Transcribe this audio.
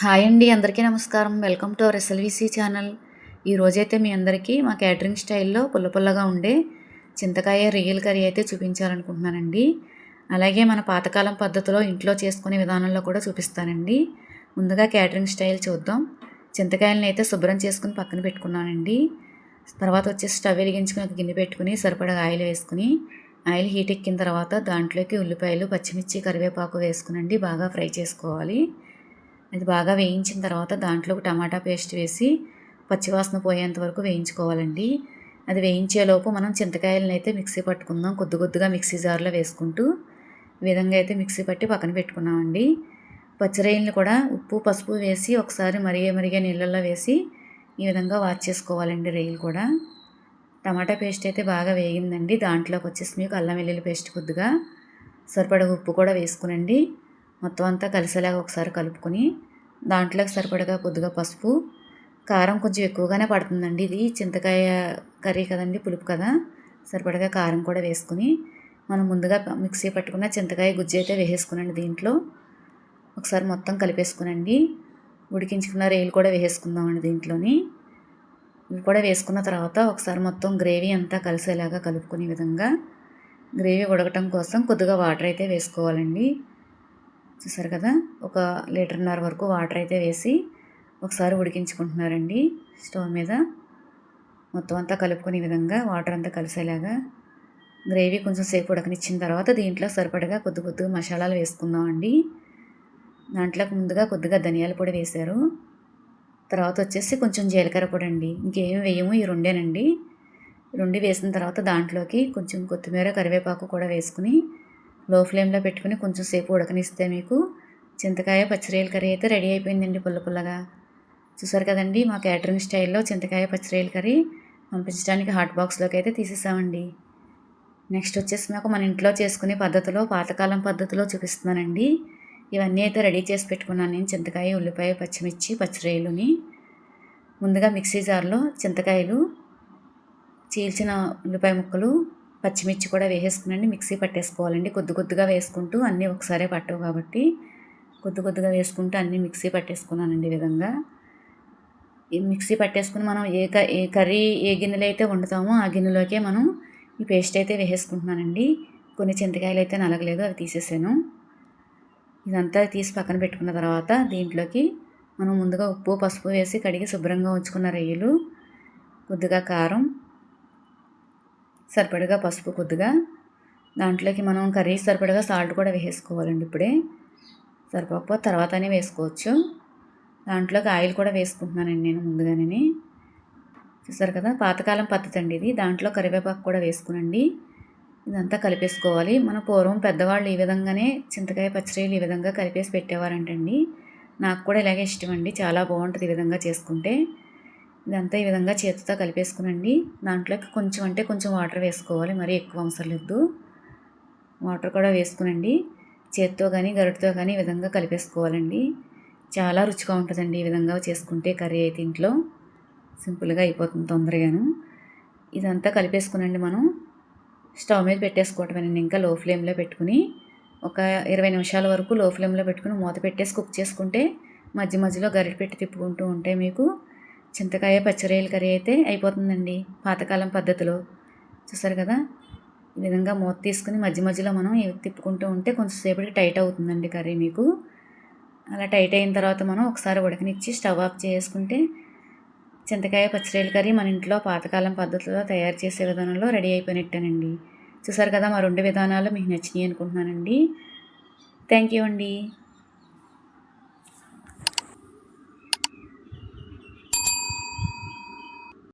Hi అండి అందరికీ నమస్కారం. Welcome to our SLVC channel. ఈరోజైతే మీ అందరికీ మా క్యాటరింగ్ స్టైల్లో పుల్ల పుల్లగా ఉండే చింతకాయ రియల్ కర్రీ అయితే చూపించాలనుకుంటున్నానండి. అలాగే మన పాతకాలం పద్ధతిలో ఇంట్లో చేసుకునే విధానంలో కూడా చూపిస్తానండి. ముందుగా క్యాటరింగ్ స్టైల్ చూద్దాం. చింతకాయలను అయితే శుభ్రం చేసుకుని పక్కన పెట్టుకున్నానండి. తర్వాత వచ్చేసి స్టవ్ వెలిగించుకుని ఒక గిన్నె పెట్టుకుని సరిపడా ఆయిల్ వేసుకుని ఆయిల్ హీట్ ఎక్కిన తర్వాత దాంట్లోకి ఉల్లిపాయలు పచ్చిమిర్చి కరివేపాకు వేసుకునండి బాగా ఫ్రై చేసుకోవాలి. అది బాగా వేయించిన తర్వాత దాంట్లో టమాటా పేస్ట్ వేసి పచ్చివాసన పోయేంత వరకు వేయించుకోవాలండి. అది వేయించేలోపు మనం చింతకాయలను అయితే మిక్సీ పట్టుకుందాం కొద్ది కొద్దిగా మిక్సీ జార్లో వేసుకుంటూ. ఈ విధంగా అయితే మిక్సీ పట్టి పక్కన పెట్టుకున్నామండి. పచ్చిరొయ్యలను కూడా ఉప్పు పసుపు వేసి ఒకసారి మరిగే మరిగే నీళ్ళల్లో వేసి ఈ విధంగా వాచ్ చేసుకోవాలండి రొయ్యలు కూడా. టమాటా పేస్ట్ అయితే బాగా వేగిందండి. దాంట్లోకి వచ్చేసి మీకు అల్లం వెల్లుల్లి పేస్ట్ కొద్దిగా. సరిపడ ఉప్పు కూడా వేసుకునండి. మొత్తం అంతా కలిసేలాగా ఒకసారి కలుపుకొని దాంట్లోకి సరిపడగా కొద్దిగా పసుపు కారం కొంచెం ఎక్కువగానే పడుతుందండి ఇది. చింతకాయ కర్రీ కదండి పులుపు కదా. సరిపడగా కారం కూడా వేసుకుని మనం ముందుగా మిక్సీ పట్టుకున్న చింతకాయ గుజ్జు అయితే వేసేసుకునండి దీంట్లో. ఒకసారి మొత్తం కలిపేసుకునండి. ఉడికించుకున్న రేలు కూడా వేసేసుకుందామండి దీంట్లోని. ఇవి కూడా వేసుకున్న తర్వాత ఒకసారి మొత్తం గ్రేవీ అంతా కలిసేలాగా కలుపుకునే విధంగా గ్రేవీ ఉడకటం కోసం కొద్దిగా వాటర్ అయితే వేసుకోవాలండి. చూసారు కదా? ఒక లీటర్న్నర వరకు వాటర్ అయితే వేసి ఒకసారి ఉడికించుకుంటున్నారండి స్టవ్ మీద. మొత్తం అంతా కలుపుకునే విధంగా వాటర్ అంతా కలిసేలాగా గ్రేవీ కొంచెం సేపు ఉడకనిచ్చిన తర్వాత దీంట్లో సరిపడగా కొద్ది కొద్దిగా మసాలాలు వేసుకుందామండి. దాంట్లోకి ముందుగా కొద్దిగా ధనియాల పొడి వేశారు. తర్వాత వచ్చేసి కొంచెం జీలకర్ర పొడి అండి ఇంకేమి వేయము ఈ రెండేనండి. రెండు వేసిన తర్వాత దాంట్లోకి కొంచెం కొత్తిమీర కరివేపాకు కూడా వేసుకుని లో ఫ్లేమ్లో పెట్టుకుని కొంచెం సేపు ఉడకనిస్తే మీకు చింతకాయ పచ్చిరేలు కర్రీ అయితే రెడీ అయిపోయిందండి పుల్ల పుల్లగా. చూసారు కదండి మా క్యాటరింగ్ స్టైల్లో చింతకాయ పచ్చిరేలు కర్రీ పంపించడానికి హాట్ బాక్స్లోకి అయితే తీసేసామండి. నెక్స్ట్ వచ్చేసి మాకు మన ఇంట్లో చేసుకునే పద్ధతిలో పాతకాలం పద్ధతిలో చూపిస్తున్నానండి. ఇవన్నీ అయితే రెడీ చేసి పెట్టుకున్నాను నేను చింతకాయ ఉల్లిపాయ పచ్చిమిర్చి పచ్చిరేలుని. ముందుగా మిక్సీ జార్లో చింతకాయలు చీల్చిన ఉల్లిపాయ ముక్కలు పచ్చిమిర్చి కూడా వేసేసుకునండి. మిక్సీ పట్టేసుకోవాలండి. కొద్ది కొద్దిగా వేసుకుంటూ అన్నీ ఒకసారే పట్టవు కాబట్టి కొద్ది కొద్దిగా వేసుకుంటూ అన్నీ మిక్సీ పట్టేసుకున్నానండి ఈ విధంగా. ఈ మిక్సీ పట్టేసుకుని మనం ఏ ఏ కర్రీ ఏ గిన్నెలో అయితే వండుతామో ఆ గిన్నెలోకే మనం ఈ పేస్ట్ అయితే వేసేసుకుంటున్నానండి. కొన్ని చింతకాయలు అయితే నలగలేదు అవి తీసేసాను. ఇదంతా తీసి పక్కన పెట్టుకున్న తర్వాత దీంట్లోకి మనం ముందుగా ఉప్పు పసుపు వేసి కడిగి శుభ్రంగా ఉంచుకున్న రొయ్యలు కొద్దిగా కారం సరిపడగా పసుపు కొద్దిగా. దాంట్లోకి మనం కర్రీ సరిపడగా సాల్ట్ కూడా వేసుకోవాలండి ఇప్పుడే. సరిపోకపోతే తర్వాతనే వేసుకోవచ్చు. దాంట్లోకి ఆయిల్ కూడా వేసుకుంటున్నానండి నేను ముందుగానే. చూసారు కదా పాతకాలం పద్ధతి అండి ఇది. దాంట్లో కరివేపాకు కూడా వేసుకునండి. ఇదంతా కలిపేసుకోవాలి. మన పూర్వం పెద్దవాళ్ళు ఈ విధంగానే చింతకాయ పచ్చడిలు ఈ విధంగా కలిపేసి పెట్టేవారంటండి. నాకు కూడా ఇలాగే ఇష్టం అండి. చాలా బాగుంటుంది ఈ విధంగా చేసుకుంటే. ఇదంతా ఈ విధంగా చేతితో కలిపేసుకునండి. దాంట్లోకి కొంచెం అంటే కొంచెం వాటర్ వేసుకోవాలి. మరీ ఎక్కువ అవసరం లేదు. వాటర్ కూడా వేసుకునండి. చేతితో కానీ గరిటతో కానీ ఈ విధంగా కలిపేసుకోవాలండి. చాలా రుచిగా ఉంటుందండి ఈ విధంగా చేసుకుంటే కర్రీ అయితే ఇంట్లో. సింపుల్గా అయిపోతుంది తొందరగాను. ఇదంతా కలిపేసుకునండి మనం. స్టవ్ మీద పెట్టేసుకోవటమేనండి. ఇంకా లో ఫ్లేమ్లో పెట్టుకుని ఒక ఇరవై నిమిషాల వరకు లో ఫ్లేమ్లో పెట్టుకుని మూత పెట్టేసి కుక్ చేసుకుంటే మధ్య మధ్యలో గరిటె పెట్టి తిప్పుకుంటూ ఉంటే మీకు. చింతకాయ పచ్చిరొయ్యల కర్రీ అయితే అయిపోతుందండి పాతకాలం పద్ధతిలో. చూసారు కదా? ఈ విధంగా మూత తీసుకుని మధ్య మధ్యలో మనం తిప్పుకుంటూ ఉంటే కొంచెం సేపటికి టైట్ అవుతుందండి కర్రీ మీకు. అలా టైట్ అయిన తర్వాత మనం ఒకసారి ఉడకనిచ్చి స్టవ్ ఆఫ్ చేసుకుంటే చింతకాయ పచ్చిరొయ్యల కర్రీ మన ఇంట్లో పాతకాలం పద్ధతిలో తయారు చేసే విధానంలో రెడీ అయిపోయినట్టేనండి. చూసారు కదా? మా రెండు విధానాలు మీకు నచ్చినాయి అనుకుంటున్నానండి. థ్యాంక్ యూ అండి.